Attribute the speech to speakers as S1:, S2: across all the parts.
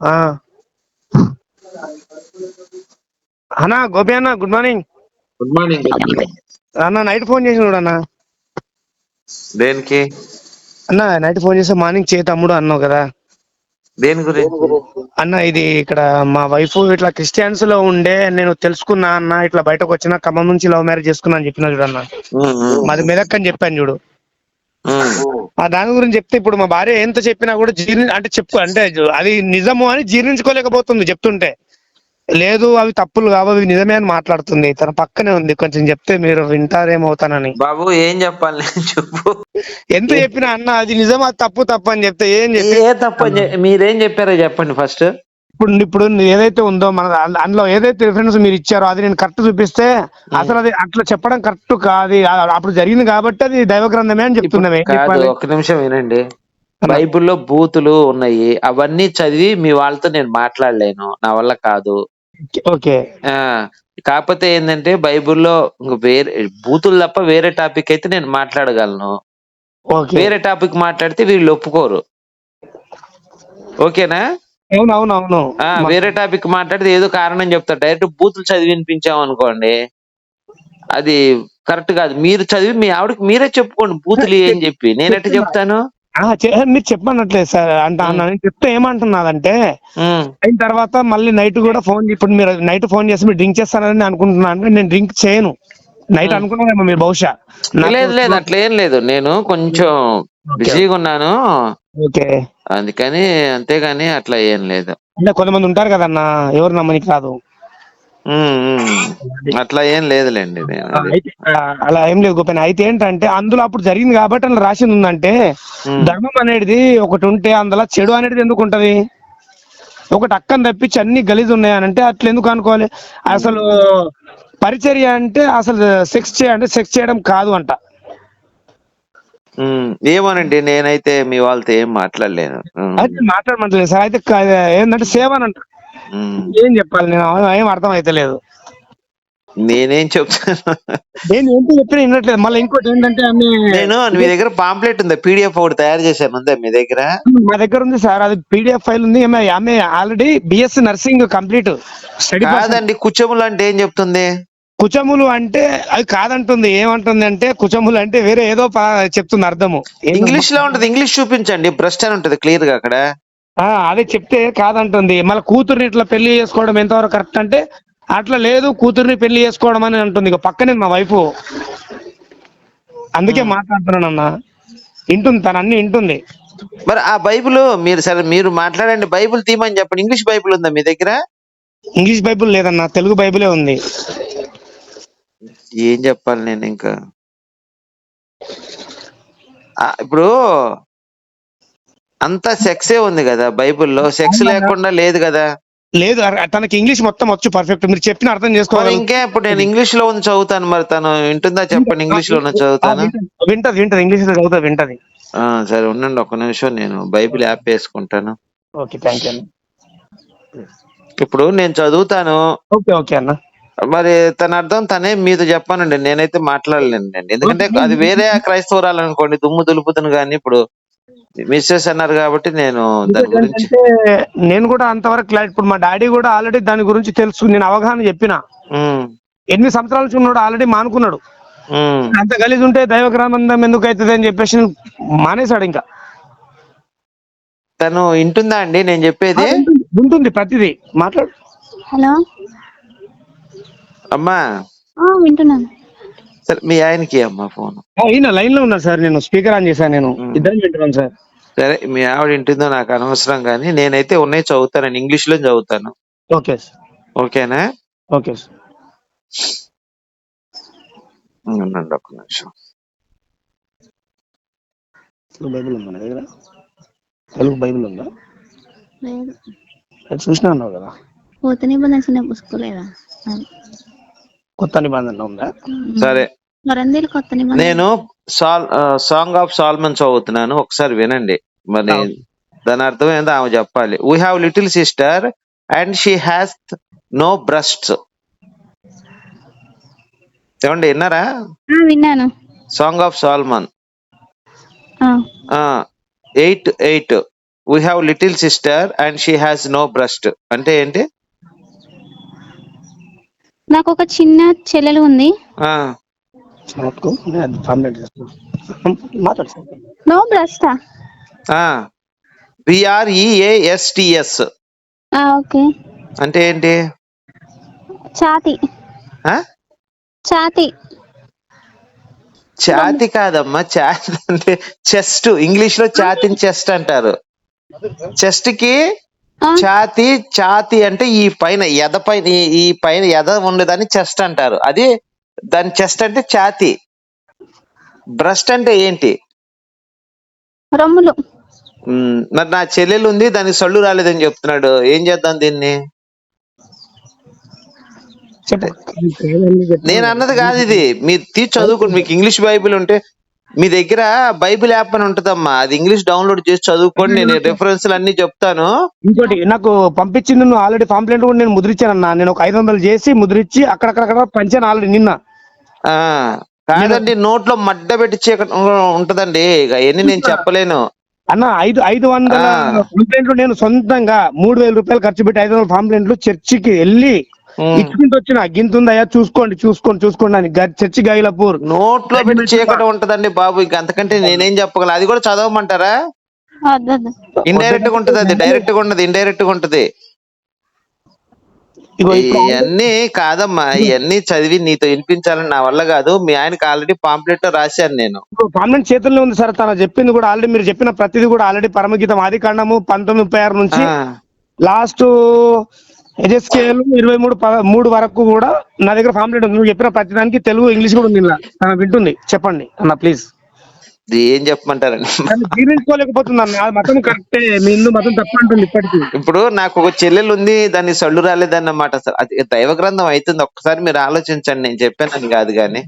S1: ఆ. అన్న గోపి అన్న గుడ్ మార్నింగ్
S2: గుడ్ మార్నింగ్
S1: అన్న నైట్ ఫోన్ చేసి అన్న.
S2: దేనికి?
S1: అన్న నైట్ ఫోన్ చేస్తే మార్నింగ్ చే తమ్ముడు అన్నావు కదా.
S2: దేని గురించి?
S1: అన్న ఇది ఇక్కడ మా వైఫ్ ఇట్లా క్రిస్టియన్స్లో ఉండే నేను తెలుసుకున్నా అన్న ఇట్లా బయటకు వచ్చిన ఖమ్మం నుంచి లవ్ మ్యారేజ్ చేసుకున్నా అని చెప్పిన చూడన్న మాది మెదక్ అని చెప్పాను చూడు. ఆ దాని గురించి చెప్తే ఇప్పుడు మా భార్య ఎంత చెప్పినా కూడా జీర్ణ అంటే చెప్పు అంటే అది నిజము అని జీర్ణించుకోలేకపోతుంది చెప్తుంటే. లేదు అవి తప్పులు కావు అవి నిజమే అని మాట్లాడుతుంది. తన పక్కనే ఉంది కొంచెం చెప్తే మీరు వింటారేమవుతానని.
S2: బాబు ఏం చెప్పాలి? చెప్పు.
S1: ఎంత చెప్పినా అన్న అది నిజం అది తప్పు తప్పు అని చెప్తే ఏం చెప్పి
S2: ఏ తప్ప మీరేం చెప్పారో చెప్పండి ఫస్ట్.
S1: ఇప్పుడు ఇప్పుడు ఏదైతే ఉందో మన అందులో ఏదైతే రిఫరెన్స్ మీరు ఇచ్చారో అది నేను కరెక్ట్ చూపిస్తే అసలు అది అట్లా చెప్పడం కరెక్ట్ కాదు. అప్పుడు జరిగింది కాబట్టి అది దైవ గ్రంథమే అని చెప్తున్నాం ఏం
S2: కాదు
S1: చెప్పాలి?
S2: ఒక్క నిమిషం వినండి. బైబిల్లో బూతులు ఉన్నాయి. అవన్నీ చదివి మీ వాళ్ళతో నేను మాట్లాడలేను. నా వల్ల కాదు.
S1: ఓకే.
S2: ఆ కాకపోతే ఏంటంటే బైబిల్లో వేరే బూతులు తప్ప వేరే టాపిక్ అయితే నేను మాట్లాడగలను. వేరే టాపిక్ మాట్లాడితే వీళ్ళు ఒప్పుకోరు. ఓకేనా?
S1: అవును అవును అవును
S2: ఆ వేరే టాపిక్ మాట్లాడితే ఏదో కారణం చెప్తారు. డైరెక్ట్ బూతులు చదివి వినిపించాం అనుకోండి. అది కరెక్ట్ కాదు. మీరు చదివి మీ ఆవిడకి మీరే చెప్పుకోండి బూతులు ఏం చెప్పి. నేను ఎట్లా చెప్తాను?
S1: ఆ, చె- మీరు చెప్పమన్నట్లేదు సార్. అంట అన్న నేను చెప్తే ఏమంటున్నాదంటే
S2: ఉమ్,
S1: అయిన తర్వాత మళ్ళీ నైట్ కూడా ఫోన్ ఇప్పుడు మీరు నైట్ ఫోన్ చేసి మీరు డ్రింక్ చేస్తారని అనుకుంటున్నాను అంటే నేను డ్రింక్ చేయను. నైట్ అనుకున్నానేమో మీరు బహుశా. నాకు-
S2: లేదు లేదు. అట్లా ఏం లేదు. నేను కొంచెం బిజీగా ఉన్నాను.
S1: ఓకే.
S2: అందుకని అంతేగాని అట్లా ఏం లేదు.
S1: అంటే కొంతమంది ఉంటారు కదన్న ఎవరు నమ్మని కాదు.
S2: అట్లా ఏం లేదులేండి.
S1: అలా ఏం లేదు గోపన్ అయితే ఏంటంటే అందులో అప్పుడు జరిగింది కాబట్టి అందులో రాసింది ఉందంటే. ధర్మం అనేది ఒకటి ఉంటే అందులో చెడు అనేది ఎందుకు ఉంటది? ఒకటి అక్కని తప్పించి అన్ని గలీజ్ ఉన్నాయి అని అంటే అట్లా ఎందుకు అనుకోవాలి? అసలు పరిచర్య అంటే అసలు సెక్స్ చేయ అంటే సెక్స్ చేయడం కాదు అంట.
S2: ఏమోనండి నేనైతే మీ వాళ్ళతో ఏం మాట్లాడలేను.
S1: అయితే మాట్లాడమంటలేదు సార్. అయితే క- ఏంటంటే సేవ అని అంట
S2: ఉమ్.
S1: ఏం చెప్పాలి నేను? ఏం అర్థం అయితే లేదు.
S2: నేనేం చెప్తాను?
S1: నేను ఎంత చెప్పినా వినట్లేదు. మళ్ళీ ఇంకోటి ఏంటంటే
S2: నేను మీ దగ్గర పాంప్లెట్ ఉందా. పీడిఎఫ్ ఒకటి తయారు చేశాను ఉందా మీ దగ్గర.
S1: మా దగ్గర ఉంది సార్. అది పీడిఎఫ్ ఫైల్ ఉంది. ఆమె ఆమె already BSc nursing complete. Study
S2: కాదండి కుచ్చములు అంటే ఏం చెప్తుంది?
S1: కుచములు అంటే అది కాదంటుంది ఏమంటుంది అంటే కుచములు అంటే వేరే ఏదో చెప్తుంది అర్థము?
S2: ఇంగ్లీష్లో ఉంటది ఇంగ్లీష్ చూపించండి బ్రస్ట్ అని ఉంటది క్లియర్గా అక్కడ
S1: అదే చెప్తే కాదంటుంది. మళ్ళీ కూతుర్ని ఇట్లా పెళ్ళి చేసుకోవడం ఎంతవరకు కరెక్ట్ అంటే అట్లా లేదు కూతుర్ని పెళ్ళి చేసుకోవడం అని అంటుంది. ఇక పక్కనే మా వైఫ్. అందుకే మాట్లాడుతున్నాను అన్న వింటుంది తను అన్ని వింటుంది
S2: మరి ఆ బైబిల్ మీరు సరే మీరు మాట్లాడండి బైబిల్ తీయమని చెప్పండి. ఇంగ్లీష్ బైబిల్ ఉందా మీ దగ్గర?
S1: ఇంగ్లీష్ బైబిల్ లేదన్న తెలుగు బైబిలే ఉంది.
S2: ఏం చెప్పాలి నేను ఇంకా? ఇప్పుడు అంతా సెక్సే ఉంది కదా బైబిల్లో. సెక్స్ లేకుండా లేదు కదా.
S1: లేదు తనకి ఇంగ్లీష్ మొత్తం వచ్చు పర్ఫెక్ట్ మీరు చెప్పిన అర్థం చేసుకోవాలి.
S2: ఇంకే ఇప్పుడు నేను ఇంగ్లీష్లో ఉంది చదువుతాను మరి తను. వింటుందా చెప్పండి ఇంగ్లీష్లో చదువుతాను?
S1: వింటది వింటది ఇంగ్లీష్లో చదువుతుంది వింటది.
S2: సరే ఉండండి ఒక నిమిషం. నేను బైబిల్ యాప్ వేసుకుంటాను.
S1: ఓకే థ్యాంక్ యూ
S2: ఇప్పుడు నేను చదువుతాను.
S1: ఓకే ఓకే అన్న.
S2: మరి తన అర్థం తనే మీతో చెప్పానండి. నేనైతే మాట్లాడలేనండి ఎందుకంటే అది వేరే క్రైస్తవురాలు అనుకోండి దుమ్ము దులుపుతాను కానీ ఇప్పుడు మిస్సెస్ అన్నారు కాబట్టి నేను దాని గురించి
S1: నేను కూడా అంతవరకు క్లారిటీ ఇప్పుడు మా డాడీ కూడా ఆల్రెడీ దాని గురించి తెలుసు నేను అవగాహన చెప్పిన.
S2: ఉమ్,
S1: ఎనిమిది సంవత్సరాల నుంచి ఉన్నాడు ఆల్రెడీ మానుకున్నాడు.
S2: ఉమ్.
S1: అంత గలీజ్ ఉంటే దైవ గ్రంథం ఎందుకు అవుతుంది అని చెప్పేసి మానేశాడు ఇంకా.
S2: తను వింటుందా అండి నేను చెప్పేది?
S1: ఉంటుంది, ఉంటుంది ప్రతిదీ. మాట్లాడు.
S3: హలో.
S2: అమ్మా.
S3: ఆ, వింటున్నాను.
S2: సరే మీ ఆయనకి అమ్మా ఫోన్.
S1: ఆ, ఈయన లైన్లో ఉన్నారు సార్ నేను స్పీకర్ ఆన్ చేశాను నేను. ఇద్దరు వింటున్నాను సార్.
S2: సరే మీ ఆవిడ వింటుందో నాకు అనవసరం కానీ నేనైతే ఉన్నాయి చదువుతాను ఇంగ్లీష్లో చదువుతాను.
S1: Okay sir.
S2: ఓకేనా?
S1: Okay sir.
S2: ఉండండి ఒక నిమిషం.
S1: బైబిల్ ఉందా నా దగ్గర? తెలుగు బైబిల్ ఉందా?
S3: లేదు.
S1: అది చూసినా అన్నావు కదా?
S3: నిబంధన చిన్న పుసుకోలేదా అది.
S1: కొత్త నిబంధన ఉందా?
S2: సరే.
S3: వరందేలు కొత్త నిబంధన
S2: నేను సాల్ సాంగ్ ఆఫ్ సాల్మన్ చదువుతున్నాను. ఒకసారి వినండి. మరి దాని అర్థం ఏందో ఆమె చెప్పాలి. We have little sister and she has no breast ఏమండి విన్నారా?
S3: ఆ, విన్నాను.
S2: సాంగ్ ఆఫ్ సాల్మన్
S3: ఆ,
S2: eight eight we have little sister and she has no breast అంటే ఏంటి?
S3: నాకు ఒక చిన్న చెల్లెలు ఉంది. No బ్రస్టా
S2: బిఆర్ఈఏఎస్టిఎస్
S3: okay.
S2: అంటే ఏంటి?
S3: ఛాతి.
S2: ఆ?
S3: ఛాతి.
S2: ఛాతి కాదమ్మా. ఛాతి అంటే చెస్ట్. ఇంగ్లీష్లో ఛాతిని చెస్ట్ అంటారు.
S3: చెస్ట్కి
S2: ఛాతి ఛాతి అంటే ఈ పైన ఎద పైన ఈ- పైన ఎద ఉండేదాన్ని చెస్ట్ అంటారు. అది దాని చెస్ట్ అంటే ఛాతి. బ్రస్ట్ అంటే ఏంటి?
S3: రొమ్ములు.
S2: మరి నా చెల్లెలు ఉంది దానికి సొల్లు రాలేదని చెప్తున్నాడు. ఏం చేద్దాం దీన్ని? నేను అన్నది కాదు ఇది. మీరు తీసి చదువుకోండి. మీకు ఇంగ్లీష్ బైబిల్ ఉంటే మీ దగ్గర బైబిల్ యాప్ అని ఉంటదమ్మా. అది ఇంగ్లీష్ డౌన్లోడ్ చేసి చదువుకోండి నేను రిఫరెన్స్ అన్ని చెప్తాను.
S1: ఇంకోటి నాకు పంపించింది నువ్వు ఆల్రెడీ పాంప్లెంట్ కూడా నేను ముద్రించానన్నా. నేను ఒక ఐదు వందలు చేసి ముద్రించి అక్కడక్కడ పంచాను ఆల్రెడీ నిన్న.
S2: ఆ కాదండి నోట్లో మడ్డ పెట్టి చీకటి ఉంటదండి. ఇక అవన్నీ నేను చెప్పలేను.
S1: అన్న ఐదు ఐదు వందల
S2: ఆ.
S1: పాంప్లెంట్లు నేను సొంతంగా మూడు వేల రూపాయలు ఖర్చు పెట్టి ఐదు వందల పాంప్లెంట్లు చర్చికి వెళ్ళి. ఇచ్చుకుంటూ వచ్చిన గింతుందయ్యా చూసుకోండి చూసుకోండి చూసుకోండి అని చర్చి గైలపూర్.
S2: నోట్లో పెట్టి చీకటి ఉంటదండి బాబు ఇంక అంతకంటే నేనేం చెప్పగలను. అది కూడా చదవమంటారా. ఇండైరెక్ట్గా ఉంటది అది డైరెక్ట్గా ఉండదు ఇండైరెక్ట్గా ఉంటది. ఇవన్నీ కాదమ్మా ఇవన్నీ చదివి నీతో వినిపించాలని నా వల్ల కాదు. మీ ఆయనకి ఆల్రెడీ పాంప్లెట్లో రాశాను నేను.
S1: పాంప్లెంట్ చేతుల్లో ఉంది సార్ తన చెప్పింది కూడా. ఆల్రెడీ మీరు చెప్పిన ప్రతిదీ కూడా ఆల్రెడీ పరమగీతం ఆది కాండము పంతొమ్మిది ముప్పై ఆరు నుంచి లాస్ట్ ఎజెస్కేల్ ఇరవై మూడు మూడు వరకు కూడా నా దగ్గర పాంప్లెట్ ఉంది నువ్వు చెప్పిన ప్రతిదానికి తెలుగు ఇంగ్లీష్ కూడా ఉంది ఇలా. వింటుంది. చెప్పండి అన్న ప్లీజ్
S2: ఏం చెప్పమంటారండి?
S1: జీర్ణించుకోలేకపోతుంది అన్న. మతం కరెక్టే. మీ ఇల్లు మతం తప్ప అంటుంది ఇప్పటికీ.
S2: ఇప్పుడు నాకు ఒక చెల్లెలు ఉంది దాన్ని సళ్ళు రాలేదన్నమాట సార్. అది దైవ గ్రంథం అవుతుంది. ఒక్కసారి మీరు ఆలోచించండి. నేను చెప్పానని కాదు కానీ.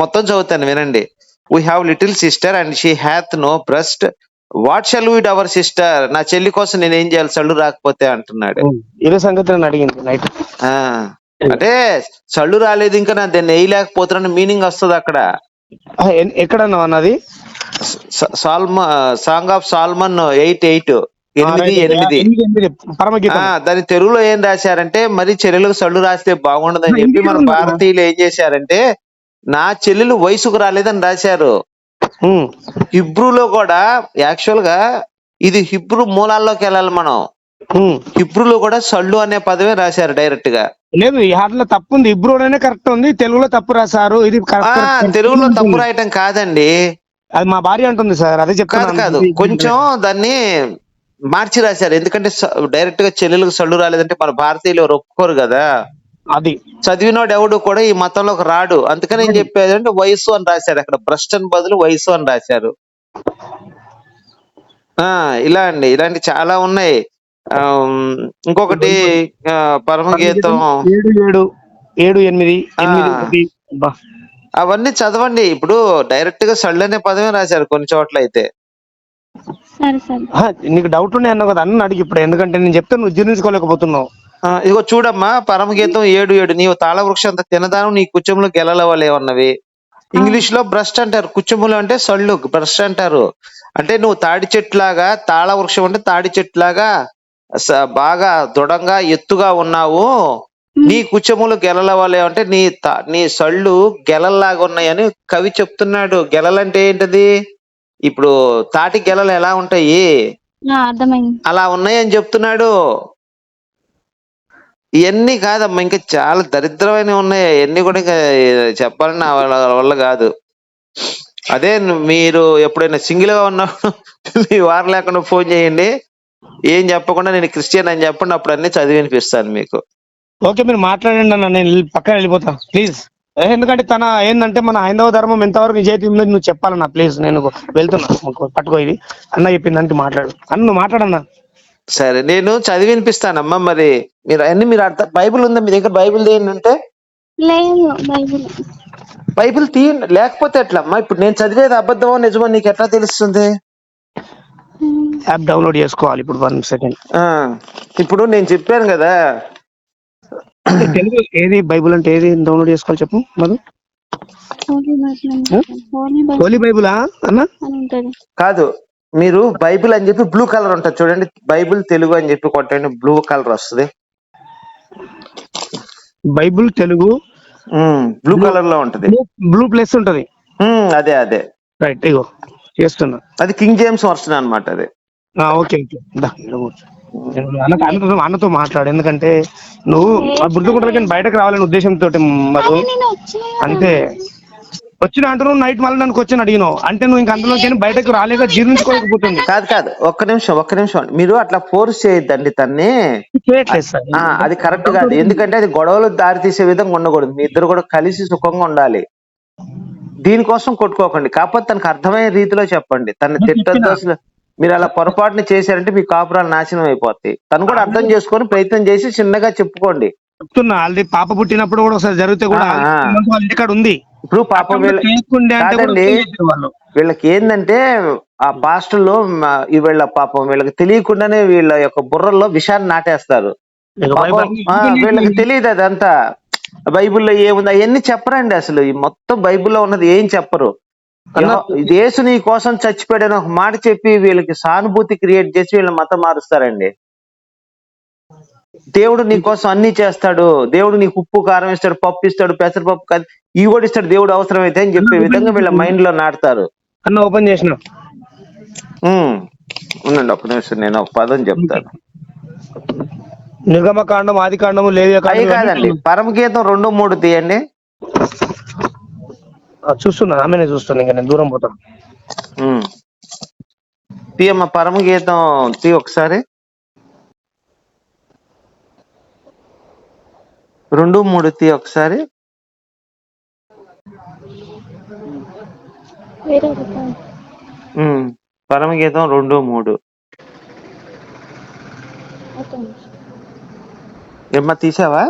S2: మొత్తం చదువుతాను వినండి. We have little sister and she hath no breast what shall we do our sister నా చెల్లి కోసం నేను ఏం చేయాలి? సళ్ళు రాకపోతే అంటున్నాడు.
S1: ఇదే సంగతి నన్ను అడిగింది నైట్.
S2: అంటే సళ్ళు రాలేదు ఇంకా నా దాన్ని వేయలేకపోతున్నాను మీనింగ్ వస్తుంది అక్కడ.
S1: ఎక్కడ అన్నది?
S2: సాల్మ song of Solomon eight eight ఎనిమిది ఎనిమిది. దాని తెలుగులో ఏం రాశారంటే మరి చెల్లెలకు సళ్ళు రాస్తే బాగుండదని చెప్పి మన భారతీయులు ఏం చేశారంటే నా చెల్లెలు వయసుకు రాలేదని రాశారు. హిబ్రూలో కూడా యాక్చువల్గా ఇది హిబ్రూ మూలాల్లోకి వెళ్ళాలి మనం. హిబ్రూలో కూడా సళ్ళు అనే పదమే రాశారు డైరెక్ట్గా
S1: లేదు ఈ హాట్లో తప్పు ఉంది. ఇబ్రోలోనే కరెక్ట్ ఉంది. తెలుగులో తప్పు రాశారు. ఇది
S2: తెలుగులో తప్పు రాయటం కాదండి.
S1: అది మా భార్య అంటుంది సార్. అదే చెప్తాను
S2: కాదు కొంచెం దాన్ని మార్చి రాశారు. ఎందుకంటే డైరెక్ట్గా చెల్లెలకు సళ్ళు రాలేదంటే మన భారతీయులు ఒప్పుకోరు కదా.
S1: అది.
S2: చదివినోడు ఎవడు కూడా ఈ మతంలోకి రాడు. అందుకని ఏం చెప్పేది అంటే వయసు అని రాశారు అక్కడ. భ్రష్టన్ బదులు వయసు అని రాశారు. ఆ ఇలా అండి. ఇలాంటి చాలా ఉన్నాయి. ఇంకొకటి పరమగీతం.
S1: ఏడు ఏడు. ఏడు ఎనిమిది.
S2: అవన్నీ చదవండి. ఇప్పుడు డైరెక్ట్గా సళ్ళు అనే పదమే రాశారు కొన్ని చోట్ల అయితే
S3: సరే సరే.
S1: ఆ, నీకు డౌట్ ఉన్నాయి అన్నావు కదా. అన్న అడిగి ఇప్పుడు. ఎందుకంటే నేను చెప్తే నువ్వు జీర్ణించుకోలేకపోతున్నావు.
S2: ఇదిగో చూడమ్మా పరమగీతం ఏడు ఏడు. నీవు తాళవృక్షం అంత తినదాను నీ కుచ్చములు గెలలవలేవన్నవి ఇంగ్లీష్లో బ్రస్ట్ అంటారు. కుచ్చములు అంటే సళ్ళు బ్రస్ట్ అంటారు. అంటే నువ్వు తాడి చెట్లాగా తాళ వృక్షం అంటే తాడి చెట్లాగా బాగా దృఢంగా ఎత్తుగా ఉన్నావు. నీ కుచ్చములు గెలలవలే అంటే నీ తా- నీ సళ్ళు గెలల్లాగా ఉన్నాయని కవి చెప్తున్నాడు. గెలలంటే ఏంటది? ఇప్పుడు తాటి గెలలు ఎలా ఉంటాయి? అలా ఉన్నాయని చెప్తున్నాడు. ఇవన్నీ కాదమ్మా ఇంకా చాలా దరిద్రమైనవి ఉన్నాయి. అవన్నీ కూడా ఇంకా చెప్పాలని నా వల్ల వల్ల కాదు. అదే మీరు ఎప్పుడైనా సింగిల్గా ఉన్నప్పుడు మీ వారు లేకుండా ఫోన్ చేయండి. ఏం చెప్పకుండా నేను క్రిస్టియన్ అని చెప్పండి అప్పుడు అన్ని చదివి వినిపిస్తాను మీకు.
S1: ఓకే మీరు మాట్లాడండి అన్న నేను పక్కన వెళ్ళిపోతా. ప్లీజ్. ఎందుకంటే తన ఏంటంటే మన హైందవ ధర్మం ఎంతవరకు నిజాయితీ ఉందో నువ్వు చెప్పాలన్నా. ప్లీజ్ నేను వెళ్తున్నా. పట్టుకో ఇది. అన్న చెప్పిందంటే మాట్లాడు. అన్న నువ్వు మాట్లాడన్నా.
S2: సరే నేను చదివి వినిపిస్తానమ్మా మరి. మీరు అన్ని మీరు అర్థం బైబిల్ ఉందా? మీ దగ్గర బైబిల్ తీయండి అంటే
S3: లేదు బైబిల్.
S2: బైబిల్ తీయండి. లేకపోతే ఎట్లమ్మా? ఇప్పుడు నేను చదివేది అబద్ధమో నిజమో నీకు ఎట్లా తెలుస్తుంది?
S1: యాప్ డౌన్లోడ్ చేసుకోవాలి ఇప్పుడు వన్ సెకండ్.
S2: ఆ ఇప్పుడు నేను చెప్పాను కదా.
S1: తెలుగు ఏది? బైబుల్ అంటే ఏది? డౌన్లోడ్ చేసుకోవాలి చెప్పు మధు.
S3: హోలీ బైబిల్
S1: అన్న?
S2: కాదు మీరు బైబిల్ అని చెప్పి బ్లూ కలర్ ఉంటుంది చూడండి. బైబిల్ తెలుగు అని చెప్పి కొట్టండి. బ్లూ కలర్ వస్తుంది.
S1: బైబుల్ తెలుగు
S2: బ్లూ కలర్లో ఉంటది.
S1: బ్లూ ప్లస్ ఉంటది.
S2: అదే అదే.
S1: రైట్ ఇగో చేస్తున్నా.
S2: అది కింగ్ జేమ్స్ వర్షన్ అన్నమాట అది.
S1: Okay okay. అన్నతో మాట్లాడు. ఎందుకంటే నువ్వు బుద్ధుకుంటారు కానీ బయటకు రావాలనే ఉద్దేశంతో
S3: వచ్చిన
S1: అంతే. వచ్చిన అంటున్నావు నైట్ మళ్ళీ నన్ను వచ్చి అడిగినావు అంటే నువ్వు ఇంక అందులోకి బయటకు రాలేక జీర్ణించుకోలేకపోతుంది.
S2: కాదు కాదు ఒక్క నిమిషం ఒక్క నిమిషం. మీరు అట్లా ఫోర్స్ చేయొద్దండి తన్ని. అది కరెక్ట్ కాదు. ఎందుకంటే అది గొడవలు దారి తీసే విధంగా ఉండకూడదు. మీ ఇద్దరు కూడా కలిసి సుఖంగా ఉండాలి. దీనికోసం కొట్టుకోకండి. కాకపోతే తనకు అర్థమయ్యే రీతిలో చెప్పండి. తను తిట్టద్దు అసలు. మీరు అలా పొరపాటుని చేశారంటే మీ కాపురాలు నాశనం అయిపోతాయి. తను కూడా అర్థం చేసుకొని ప్రయత్నం చేసి చిన్నగా చెప్పుకోండి.
S1: చెప్తున్నా. ఆల్రెడీ పాప పుట్టినప్పుడు కూడా ఒకసారి జరిగితే కూడా ఇంటికాడ ఉంది.
S2: ఇప్పుడు పాపం వీళ్ళ కాదండి.
S1: వాళ్ళు
S2: వీళ్ళకి ఏంటంటే ఆ ఈ వీళ్ళ పాపం వీళ్ళకి తెలియకుండానే వీళ్ళ యొక్క బుర్రల్లో విషాన్ని నాటేస్తారు. వీళ్ళకి తెలియదు అదంతా. బైబిల్లో ఏముంది? అవన్నీ చెప్పరండి అసలు. ఈ మొత్తం బైబిల్లో ఉన్నది ఏం చెప్పరు. యేసు నీ కోసం చచ్చిపోయాడని ఒక మాట చెప్పి వీళ్ళకి సానుభూతి క్రియేట్ చేసి వీళ్ళని మతం మారుస్తారండి. దేవుడు నీ కోసం అన్ని చేస్తాడు. దేవుడు నీకు ఉప్పు కారం ఇస్తాడు పప్పు ఇస్తాడు పెసరపప్పు కాదు ఇవి కూడా ఇస్తాడు. దేవుడు అవసరమైతే అని చెప్పే విధంగా వీళ్ళ మైండ్లో నాటుతారు.
S1: అన్న ఓపెన్ చేసిన.
S2: ఉండండి ఒక్క నిమిషం నేను ఒక పదం చెప్తాను.
S1: నిర్గమకాండం ఆది కాండము లేవి
S2: అవి కాదండి పరమగీతం రెండు మూడు తీయండి.
S1: చూస్తున్నా ఆమెనే చూస్తున్నా ఇంకా నేను దూరం పోతాను.
S2: తీయమ్మ పరమగీతం తీ ఒకసారి. రెండు మూడు తీ ఒకసారి. పరమగీతం రెండు మూడు. ఏమ్మా తీసావా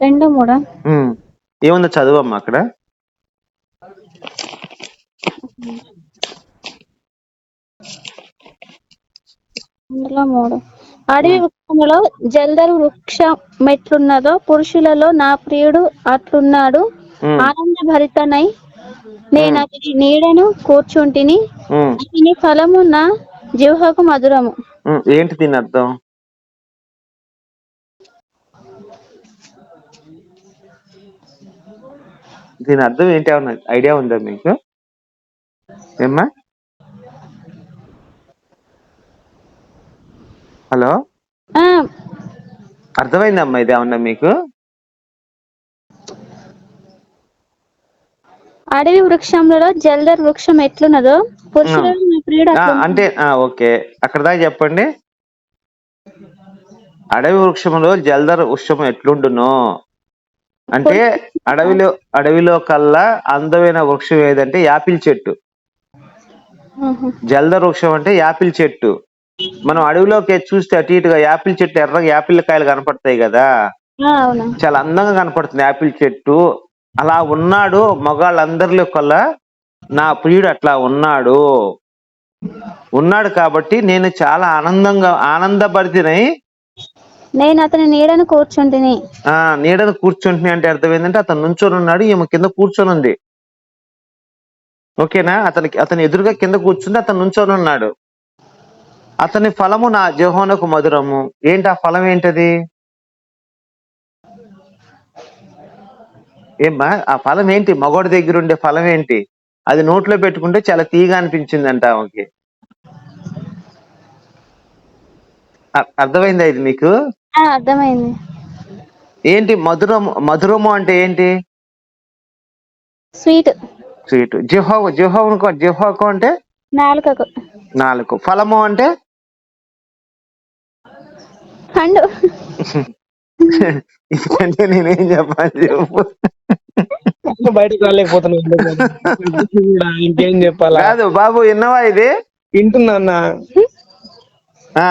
S3: రెండు మూడా.
S2: ఏముందో చదువమ్మా అక్కడ
S3: అందులో మూడు. అడవి వృక్షములో జల్దరు వృక్షం మెట్లున్నదో పురుషులలో నా ప్రియుడు అట్లున్నాడు. ఆనంద భరితనై నేను అతని నీడను కూర్చుంటిని. అతని ఫలము నా జిహ్వకు మధురము.
S2: ఏంటి దీని అర్థం? దీని అర్థం ఏంటి? ఐడియా ఉందా మీకు? ఏమ్మా? హలో? అర్థమైందమ్మా ఇది ఏమన్నా మీకు?
S3: అడవి వృక్షములలో జల్దర్ వృక్షం ఎట్లున్నదో.
S2: అంటే ఆ, ఓకే. అక్కడ దాకా చెప్పండి. అడవి వృక్షములో జల్దర్ వృక్షం ఎట్లుండును? అంటే అడవిలో అడవిలో కల్లా అందమైన వృక్షం ఏదంటే యాపిల్ చెట్టు. జల్దర్ వృక్షం అంటే యాపిల్ చెట్టు. మనం అడవిలోకి చూస్తే అటు ఇటుగా యాపిల్ చెట్టు ఎర్రగా యాపిల్ కాయలు కనపడతాయి కదా.
S3: అవునా.
S2: చాలా అందంగా కనపడుతుంది యాపిల్ చెట్టు. అలా ఉన్నాడు మగాళ్ళందరిలో కల్లా నా ప్రియుడు అట్లా ఉన్నాడు. ఉన్నాడు కాబట్టి నేను చాలా ఆనందంగా ఆనందభరితినై
S3: నేను అతని నీడను కూర్చుంటిని.
S2: ఆ నీడను కూర్చుంటుని అంటే అర్థం ఏంటంటే అతను నుంచొని ఉన్నాడు ఈమె కింద కూర్చొని ఉంది. ఓకేనా? అతనికి అతని ఎదురుగా కింద కూర్చుంది అతను నుంచొని ఉన్నాడు. అతని ఫలము నా జహోనకు మధురము. ఏంటి ఆ ఫలం ఏంటది? ఏమ్మా ఆ ఫలం ఏంటి? మగోడి దగ్గర ఉండే ఫలం ఏంటి? అది నోట్లో పెట్టుకుంటే చాలా తీగా అనిపించిందంట ఆమెకి. అర్థమైందా ఇది మీకు?
S3: అర్థమైంది.
S2: ఏంటి మధురము మధురము అంటే ఏంటి?
S3: స్వీట్.
S2: స్వీట్. జిహోవ జిహోవనుకో జిహోకు అంటే?
S3: నాలుకకు.
S2: నాలుగు ఫలము అంటే?
S3: పండు
S2: ఎందుకంటే నేనేం చెప్పాలి చెప్పు.
S1: బయటకు రాలేకపోతున్నాను కూడా ఇంకేం చెప్పాలా?
S2: కాదు బాబు విన్నవా ఇది?
S1: వింటున్నా అన్న.
S2: ఆ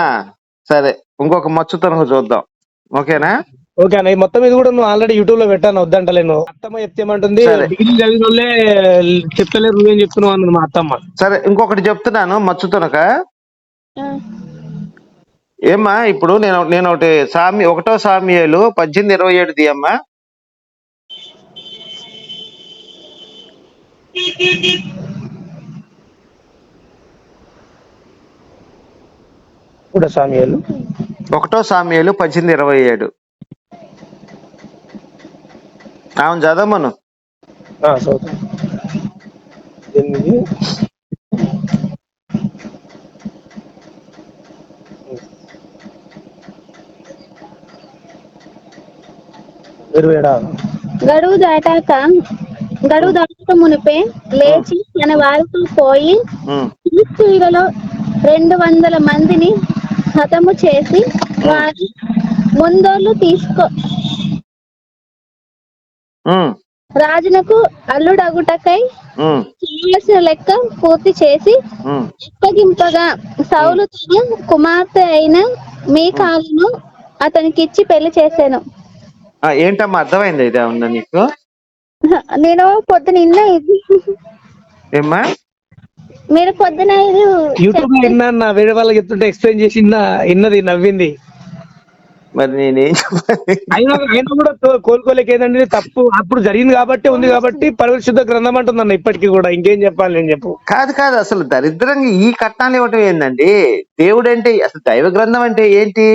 S2: సరే. ఇంకొక మచ్చుతనం చూద్దాం. ఓకేనా?
S1: ఓకే అన్న ఈ మొత్తం ఇది కూడా నువ్వు ఆల్రెడీ యూట్యూబ్లో పెట్టాను వద్దంటలేను అత్తమ్మ చెప్తేమంటుంది. డిగ్రీ చదివిన వాళ్ళే చెప్తలేరు నువ్వేం చెప్తున్నావు? అన్నది మా అత్తమ్మ.
S2: సరే ఇంకొకటి చెప్తున్నాను మచ్చుతునక ఏమ్మా ఇప్పుడు నేను నేను ఒకటి సామి ఒకటో సామ్యాలు పద్దెనిమిది ఇరవై ఏడు తీయమ్మా.
S1: కూడా సామ్యాలు
S2: ఒకటో సామ్యాలు పద్దెనిమిది ఇరవై ఏడు. అవును చదవమను.
S1: ఎనిమిది. ఇరవై
S3: గడువు దాటాక గడువు దాటక మునిపే లేచి తన వారితో పోయి
S2: ఉమ్,
S3: ఫిలిష్తీయులలో రెండు వందల మందిని హతము చేసి వారి ముందోళ్ళు తీసుకో. రాజునకు అల్లుడగుటకై చేయవలసిన లెక్క పూర్తి చేసి. అప్పగింపగా సౌలు తన కుమార్తె అయిన మీకాలను అతనికిచ్చి పెళ్ళి చేశాను.
S2: ఏంటమ్మా అర్థమైంది ఇది ఏమన్నా నీకు?
S3: నేను పొద్దున ఇది.
S2: ఏమ్మా?
S3: మీరు పొద్దున ఇది
S1: యూట్యూబ్లో విన్నా అన్న వేరే వాళ్ళకి చెప్తుంటే ఎక్స్ప్లెయిన్ చేసి ఇన్నా ఇన్నది నవ్వింది.
S2: మరి నేనేం చెప్పాలి?
S1: అయినా అయినా కూడా కోలుకోలేక ఏదండి తప్పు. అప్పుడు జరిగింది కాబట్టి ఉంది కాబట్టి పరిశుద్ధ గ్రంథం అంటుందన్న ఇప్పటికీ కూడా. ఇంకేం చెప్పాలి నేను చెప్పు.
S2: కాదు కాదు అసలు దరిద్రంగా ఈ కట్నాలు ఇవ్వటం ఏందండి? దేవుడు అంటే అసలు దైవ గ్రంథం అంటే ఏంటి?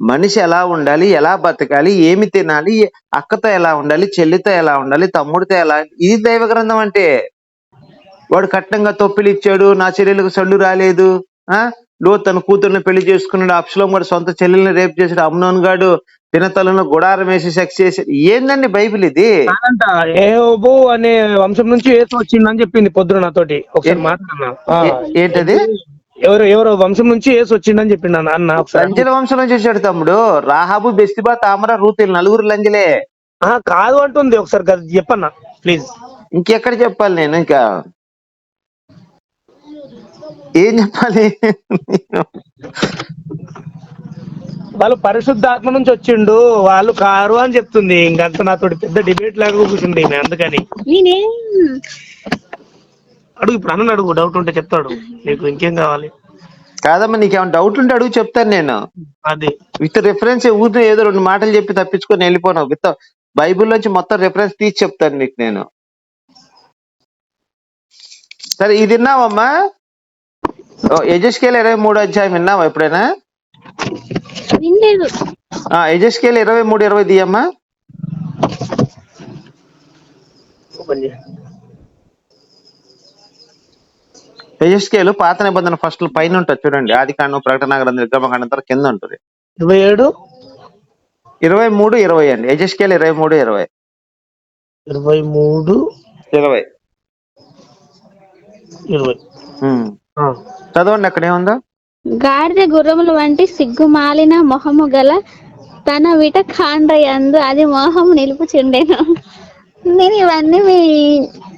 S2: మనిషి ఎలా ఉండాలి ఎలా బతకాలి ఏమి తినాలి అక్కతో ఎలా ఉండాలి చెల్లితో ఎలా ఉండాలి తమ్ముడితో ఎలా ఇది దైవ గ్రంథం అంటే. వాడు కట్నంగా తొప్పిలు ఇచ్చాడు నా చెల్లెలకు సొల్లు రాలేదు ఆ? లో తన కూతుర్ని పెళ్ళి చేసుకున్నాడు అప్సలం కూడా సొంత చెల్లెల్ని రేపు చేసాడు అమ్నోన్ గాడు దినతలను గుడారం వేసి సెక్స్ చేసాడు ఏందండి బైబిల్ ఇది?
S1: ఏహోబు అనే వంశం నుంచి ఏసు వచ్చిందని చెప్పింది పొద్దున నాతోటి. ఒకసారి మాట్లాడినా?
S2: ఏంటది?
S1: ఎవరు ఎవరో వంశం నుంచి ఏసు వచ్చిందని చెప్పిండు అన్న అన్న ఒకసారి.
S2: లంజల వంశం నుంచి వచ్చాడు తమ్ముడు. రాహాబు బెస్తిబా తామర రూత్ వీళ్ళు నలుగురు లంజలే.
S1: ఆ, కాదు అంటుంది ఒకసారి గది చెప్పన్న ప్లీజ్.
S2: ఇంకెక్కడ చెప్పాలి నేను ఇంకా? ఏం చెప్పాలి?
S1: వాళ్ళు పరిశుద్ధాత్మ నుంచి వచ్చిండు వాళ్ళు కారు అని చెప్తుంది. ఇంకంత నాతోటి పెద్ద డిబేట్ లాగా కూర్చుంది ఈమె అందుకని.
S3: నేనేం
S1: అడుగు ఇప్పుడు అన్న అడుగు డౌట్ ఉంటే చెప్తాడు. నీకు ఇంకేం కావాలి?
S2: కాదమ్మా నీకేమైనా డౌట్ ఉంటే అడుగు చెప్తాను నేను.
S1: అది.
S2: విత్ రిఫరెన్స్ ఊరిని ఏదో రెండు మాటలు చెప్పి తప్పించుకొని వెళ్ళిపోను. విత్ బైబిల్ నుంచి మొత్తం రిఫరెన్స్ తీసి చెప్తాను నీకు నేను. సరే ఇది విన్నావమ్మా? యజస్కేల్ ఇరవై మూడు అధ్యాయం విన్నావా ఎప్పుడైనా? యజస్కేల్ ఇరవై మూడు ఇరవై దియమ్మా యజస్కేలు పాత నిబంధన ఫస్ట్ పైన ఉంటుంది చూడండి. ఆది కాండం ప్రకటన గ్రంథం విక్రమకాండం తర్వాత కింద ఉంటుంది.
S1: ఇరవై ఏడు
S2: ఇరవై మూడు ఇరవై అండి యజస్కేల్ ఇరవై. మూడు ఇరవై.
S1: ఇరవై. మూడు
S2: ఇరవై
S1: ఇరవై.
S2: చదవండి అక్కడ ఏముందో?
S3: గాడిద గుర్రముల వంటి సిగ్గుమాలిన మొహము గల తన విట కాండ్రయందు అది మోహము నిలుపుచుండెను. నేను ఇవన్నీ మీ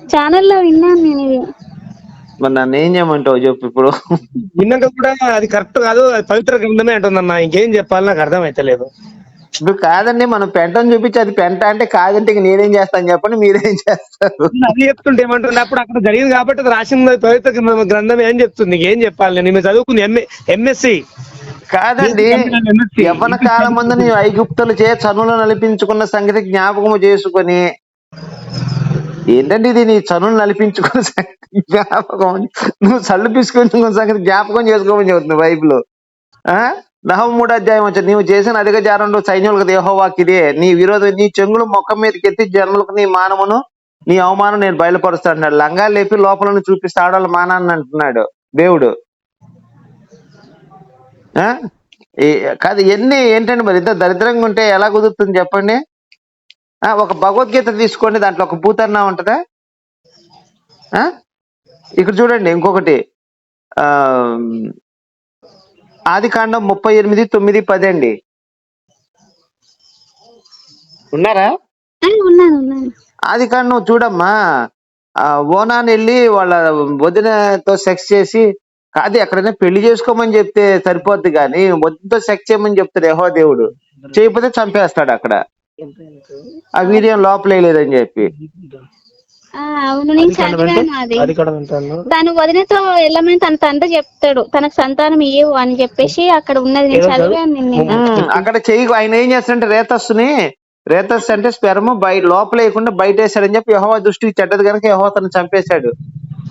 S3: ఛానల్లో విన్నాను నేను. ఇవి
S2: మరి నన్ను ఏం చేయమంటావు చెప్పు ఇప్పుడు?
S1: విన్నాక కూడా అది కరెక్ట్ కాదు అది పవిత్ర గ్రంథమే అంటుందన్న. ఇంకేం చెప్పాలి? నాకు అర్థమైతలేదు
S2: ఇప్పుడు కాదండి మనం పెంటని చూపించి అది పెంట అంటే కాదంటే ఇంక నేనేం చేస్తాను చెప్పండి మీరేం చేస్తారు?
S1: నేను అది చెప్తుంటే ఏమంటుంది అప్పుడు అక్కడ జరిగింది కాబట్టి అది రాసింది పవిత్ర గ్రంథం- అని చెప్తుంది. ఇంకేం చెప్పాలి? నేను ఈమె చదువుకుంది ఎంఏ ఎంఎస్సి
S2: కాదండి యవ్వన కాలం ముందు నీ ఐగుప్తులు చే చనులు నలిపించుకున్న సంగతి జ్ఞాపకము చేసుకొని ఏంటంటే ఇది? నీ చనులు నలిపించుకున్న జ్ఞాపకం నువ్వు చల్లు పిసుకున్న సంగతి జ్ఞాపకం చేసుకోమని చెబుతుంది బైబిల్ ఆ? నహం మూడు అధ్యాయం వచ్చి నీవు చేసిన అధిక జారంలో సైన్యులకు దేహోవాక్ ఇదే. నీ విరోధం నీ చెంగులు మొక్క మీదకి ఎత్తి జన్మలకు నీ మానమును నీ అవమానం నేను బయలుపరుస్తాడు లంగా లంగాలు లేపి లోపలను చూపిస్తే ఆడవాళ్ళ మానాన్ని అంటున్నాడు దేవుడు. ఆ? కాదు ఎన్ని ఏంటండి మరి? ఇంత దరిద్రంగా ఉంటే ఎలా కుదురుతుంది చెప్పండి? ఒక భగవద్గీత తీసుకోండి దాంట్లో ఒక భూతన్నా ఉంటదా? ఆ? ఇక్కడ చూడండి ఇంకొకటి. ఆది కాండం ముప్పై ఎనిమిది తొమ్మిది పది అండి ఉన్నారా ఆది కాండం చూడమ్మా. ఆ ఓనాన్ని వెళ్ళి వాళ్ళ వదినతో సెక్స్ చేసి కాదు ఎక్కడైనా పెళ్ళి చేసుకోమని చెప్తే సరిపోద్ది కానీ వదినతో సెక్స్ చేయమని చెప్తాడు యెహోవా దేవుడు. చేయకపోతే చంపేస్తాడు అక్కడ. ఆ వీర్యం లోపలే లేదని చెప్పి.
S3: ఆ, అవును నేను చదివాను అది
S1: అది కూడా వింటాను
S3: తను వదినతో వెళ్ళమని తన తండ్రి చెప్తాడు. తనకు సంతానం ఇయ్యవు అని చెప్పేసి అక్కడ ఉన్నది నేను చదివాను నేను నిన్న.
S2: ఉమ్, అక్కడ చెయ్యి ఆయన ఏం చేస్తాడంటే రేతస్సుని రేతస్ అంటే స్పెరమ్ బయట లోపల వేయకుండా బయట వేసాడని చెప్పి యహోవా దృష్టికి చెడ్డది కనుక యహోవా తను చంపేశాడు.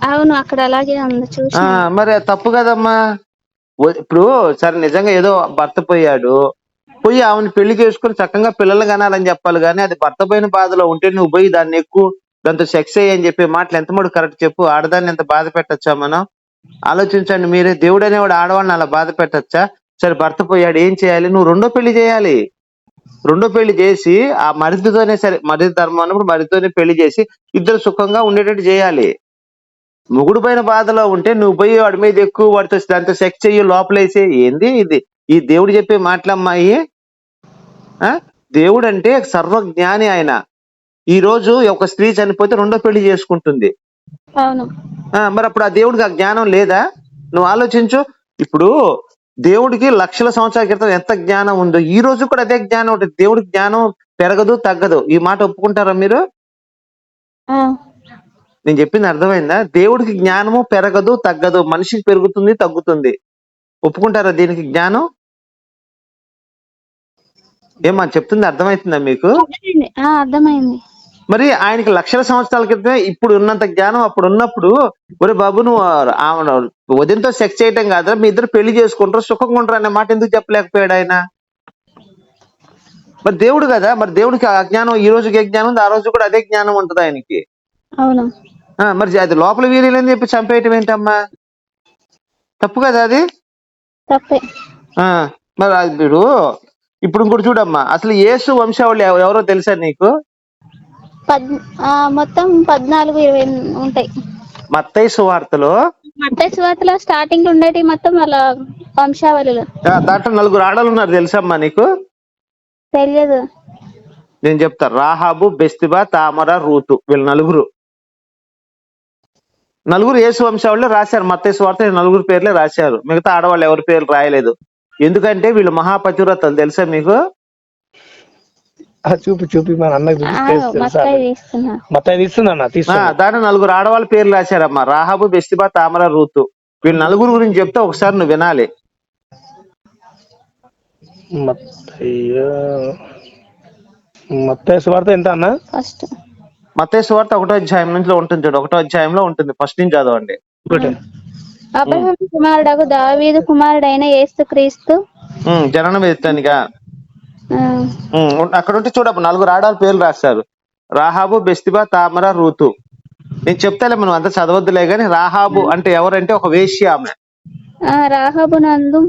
S3: అవును అక్కడ అలాగే ఉంది చూసి
S2: ఆ మరి అది తప్పు కదమ్మా? ఇప్పుడు సరే నిజంగా ఏదో భర్త పోయాడు. పోయి ఆమెను పెళ్ళి చేసుకుని చక్కగా పిల్లలు కనాలని చెప్పాలి కానీ అది భర్త పోయిన బాధలో ఉంటే నువ్వు పోయి దాన్ని ఎక్కువ దాంతో సెక్స్ అయ్యి అని చెప్పే మాటలు ఎంత మూడు కరెక్ట్ చెప్పు? ఆడదాన్ని ఎంత బాధ పెట్టచ్చా మనం? ఆలోచించండి మీరే. దేవుడు అనేవాడు ఆడవాడిని అలా బాధ పెట్టచ్చా? సరే భర్త పోయాడు. ఏం చేయాలి? నువ్వు రెండో పెళ్ళి చేయాలి. రెండో పెళ్ళి చేసి ఆ మరిదితోనే సరే మరిది ధర్మం అన్నప్పుడు మరిదితోనే పెళ్ళి చేసి ఇద్దరు సుఖంగా ఉండేటట్టు చేయాలి. మొగుడు పైన బాధలో ఉంటే నువ్వు పోయి వాడి మీద ఎక్కువ వాడితో దాంతో సెక్స్ చెయ్యి లోపలేసే ఏంది ఇది? ఈ దేవుడు చెప్పే మాటలమ్మాయి దేవుడు అంటే సర్వజ్ఞాని ఆయన. ఈ రోజు ఒక స్త్రీ చనిపోతే రెండో పెళ్ళి చేసుకుంటుంది. మరి అప్పుడు ఆ దేవుడికి ఆ జ్ఞానం లేదా? నువ్వు ఆలోచించు. ఇప్పుడు దేవుడికి లక్షల సంవత్సరాల క్రితం ఎంత జ్ఞానం ఉందో ఈ రోజు కూడా అదే జ్ఞానం ఉంటుంది. దేవుడికి జ్ఞానం పెరగదు తగ్గదు. ఈ మాట ఒప్పుకుంటారా మీరు? నేను చెప్పింది అర్థమైందా? దేవుడికి జ్ఞానము పెరగదు తగ్గదు. మనిషికి పెరుగుతుంది తగ్గుతుంది. ఒప్పుకుంటారా దీనికి జ్ఞానం? ఏమా చెప్తుంది అర్థమవుతుందా మీకు?
S3: అర్థమైంది.
S2: మరి ఆయనకి లక్షల సంవత్సరాల క్రితం ఇప్పుడు ఉన్నంత జ్ఞానం అప్పుడు ఉన్నప్పుడు ఒరే బాబు నువ్వు ఆమె వదినతో సెక్స్ చేయటం కాదు మీ ఇద్దరు పెళ్ళి చేసుకుంటారు సుఖంగా ఉంటారు అనే మాట ఎందుకు చెప్పలేకపోయాడు ఆయన? మరి దేవుడు కదా మరి దేవుడికి ఆ జ్ఞానం ఈ రోజుకి ఏ జ్ఞానం ఉంది ఆ రోజు కూడా అదే జ్ఞానం ఉంటుంది ఆయనకి.
S3: అవును.
S2: ఆ, మరి అది లోపల వీరేలని చెప్పి చంపేయటం ఏంటమ్మా? తప్పు కదా అది?
S3: తప్పే.
S2: ఆ, మరి అది మీరు ఇప్పుడు ఇంకోటి చూడమ్మా. అసలు యేసు వంశావళి ఎవ- ఎవరో తెలుసా నీకు?
S3: పద్ ఆ, మొత్తం పద్నాలుగు ఇరవై ఉంటాయి.
S2: మత్తయి సువార్తలో?
S3: మత్త సువార్తలో స్టార్టింగ్ ఉండేటి మొత్తం వాళ్ళ వంశావళిలో.
S2: ఆ, దాంట్లో నలుగురు ఆడలు ఉన్నారు తెలుసమ్మా నీకు?
S3: తెలియదు
S2: నేను చెప్తా. రాహాబు బెస్తిబా తామర రూతు వీళ్ళు నలుగురు. నలుగురు యేసు వంశావళిలో రాశారు. మత్తయి సువార్త ఈ నలుగురు పేర్లే రాశారు. మిగతా ఆడవాళ్ళు ఎవరి పేర్లు రాయలేదు. ఎందుకంటే వీళ్ళు మహాపతివ్రతలు తెలుసా మీకు?
S1: చూపి చూపి మన అన్నకి
S3: మత్తాయి
S1: తీస్తుందన్న
S2: దాంట్లో నలుగురు ఆడవాళ్ళ పేర్లు రాశారమ్మా. రాహాబు బెస్తిబా తామర రూతు. వీళ్ళు నలుగురు గురించి చెప్తే ఒకసారి నువ్వు వినాలి.
S1: మత్తయ్య మత్తయ్య సువార్త ఎంత అన్న?
S3: ఫస్ట్.
S2: మత్తయి సువార్త ఒకటో అధ్యాయం నుంచి ఉంటుంది చూడు ఒకటో అధ్యాయంలో ఉంటుంది ఫస్ట్ నుంచి చదవండి.
S1: ఒకటే.
S3: అబ్రహం కుమారుడకు దావీదు కుమారుడైన యేసు క్రీస్తు.
S2: జననం ఎత్తానిగా అక్కడ ఉంటే చూడప్పుడు నలుగురు ఆడవాళ్ళ పేర్లు రాశారు. రాహాబు బెస్తిబా తామర రూతు. నేను చెప్తాలే మనం అంతా చదవద్దులే గాని రాహాబు అంటే ఎవరంటే ఒక వేశ్య ఆమె.
S3: రాహబు నందు.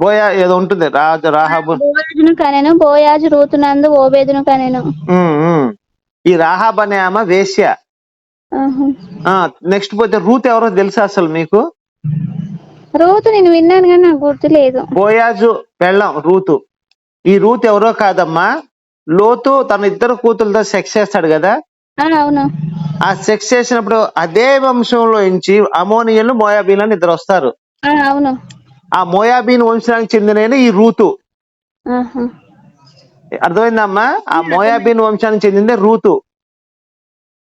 S2: బోయా ఏదో ఉంటుంది రాజు రాహాబు.
S3: బోయాజును కనెను బోయాజు రూతునందు ఓబేదును కనెను.
S2: ఈ రాహాబ్ అనే ఆమె వేశ్య. నెక్స్ట్ పోతే రూత్ ఎవరో తెలుసా అసలు మీకు?
S3: రూతు నేను విన్నాను కానీ నాకు గుర్తు లేదు
S2: బోయాజు పెళ్ళం రూతు. ఈ రూత్ ఎవరో కాదమ్మా? లోతు తన ఇద్దరు కూతులతో సెక్స్ చేస్తాడు కదా?
S3: ఆ, అవును.
S2: ఆ సెక్స్ చేసినప్పుడు అదే వంశంలో నుంచి అమోనియన్లు మోయాబీన్ ఇద్దరు వస్తారు.
S3: ఆ, అవును.
S2: ఆ మోయాబీన్ వంశానికి చెందిన ఈ రూతు. అర్థమైందమ్మా? ఆ మోయాబీన్ వంశానికి చెందిందే రూతు.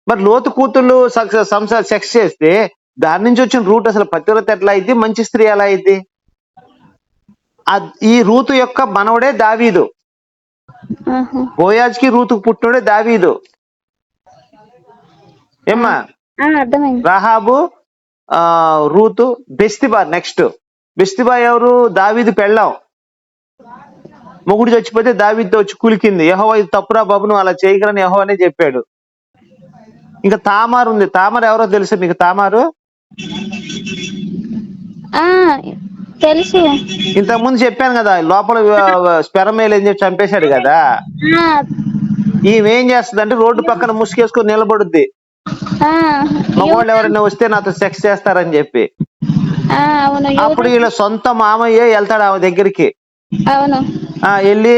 S2: మరి లోతు కూతుళ్ళు సంసార సెక్స్ చేస్తే దాని నుంచి వచ్చిన రూట్ అసలు పతివ్రత ఎట్లా అయింది మంచి స్త్రీ ఎలా అయింది ఈ రూతు యొక్క మనవడే దావీదు.
S3: ఆహా.
S2: బోయాజ్కి రూతుకు పుట్టినోడే దావీదు. ఏమ్మా? రాహాబు ఆ రూతు బెస్తిబా నెక్స్ట్. బెస్తిబా ఎవరు? దావీదు పెళ్ళాం. మొగుడు చచ్చిపోతే దావీదుతో వచ్చి కులికింది. యహోవా ఇది తప్పురా బాబు నువ్వు అలా చేయగలని యహో అనే చెప్పాడు. ఇంకా తామారు ఉంది. తామారు ఎవరో తెలుసు మీకు? తామారు?
S3: ఆ తెలుసు.
S2: ఇంతకు ముందు చెప్పాను కదా లోపల స్పెరమేలు ఏం చెప్పి చంపేశాడు కదా. ఈమె ఏం చేస్తుంది అంటే రోడ్డు పక్కన ముసుగేసుకొని నిలబడుద్ది. మగవాళ్ళు ఎవరైనా వస్తే నాతో సెక్స్ చేస్తారని చెప్పి. అప్పుడు వీళ్ళ సొంత మామయ్య వెళ్తాడు ఆమె దగ్గరికి. వెళ్ళి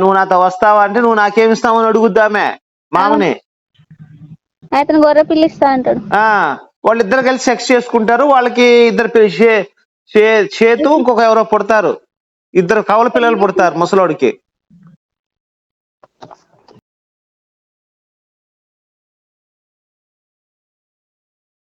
S2: నువ్వు నాతో వస్తావా? అంటే నువ్వు నాకేమి ఇస్తావు అని అడుగుద్దామే మామని.
S3: అతను గొర్రె పిల్లిస్తా అంటాడు.
S2: ఆ వాళ్ళిద్దరు కలిసి సెక్స్ చేసుకుంటారు. వాళ్ళకి ఇద్దరు పి- షే- షే- చేతు ఇంకొక ఎవరో పుడతారు. ఇద్దరు కవల పిల్లలు పుడతారు ముసలోడికి.